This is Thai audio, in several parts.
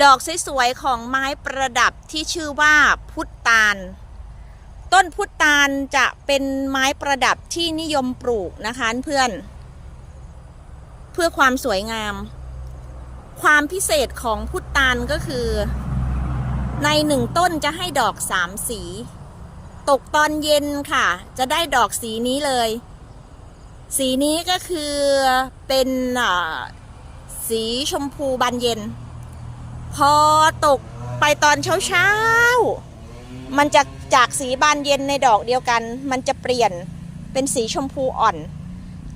ดอกสวยๆของไม้ประดับที่ชื่อว่าพุทธานต้นพุทธานจะเป็นไม้ประดับที่นิยมปลูกนะคะเพื่อน เพื่อความสวยงาม ความพิเศษของพุทธานก็คือ ในหนึ่งต้นจะให้ดอกสามสี ตกตอนเย็นค่ะ จะได้ดอกสีนี้เลย สีนี้ก็คือเป็นสีชมพูบานเย็น พอตกไปตอนเช้าเช้ามันจะจากสีบานเย็นในดอกเดียวกัน มันจะเปลี่ยนเป็นสีชมพูอ่อน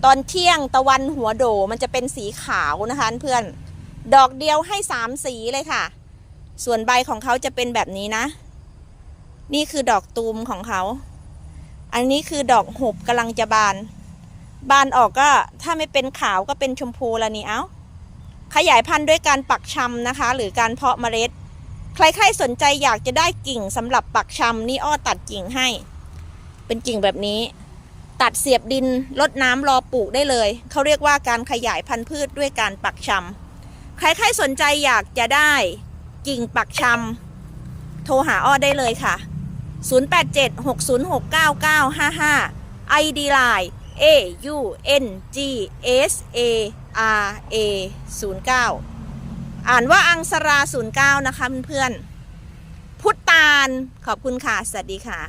ตอนเที่ยงตะวันหัวโดมันจะเป็นสีขาวนะคะเพื่อน ดอกเดียวให้สามสีเลยค่ะ ส่วนใบของเขาจะเป็นแบบนี้นะ นี่คือดอกตูมของเขา อันนี้คือดอกหุบกำลังจะบาน บานออกก็ถ้าไม่เป็นขาวก็เป็นชมพูแล้วนี่เอ้า ขยายพันธุ์ด้วยการปักชำนะคะ หรือการเพาะเมล็ด ใครๆสนใจอยากจะได้กิ่งสำหรับปักชำนี่อ้อตัดกิ่งให้ เป็นกิ่งแบบนี้ ตัดเสียบดินลดน้ำรอปลูกได้เลย เขาเรียกว่าการขยายพันธุ์พืชด้วยการปักชำใครๆสนใจอยากจะได้กิ่งปักชำโทรหาอ้อได้เลยค่ะ 0876069955 ID Line A U N G S A R A 09อ่านว่าอังสรา 09 นะคะเพื่อนๆ พุทธตาน ขอบคุณค่ะ สวัสดีค่ะ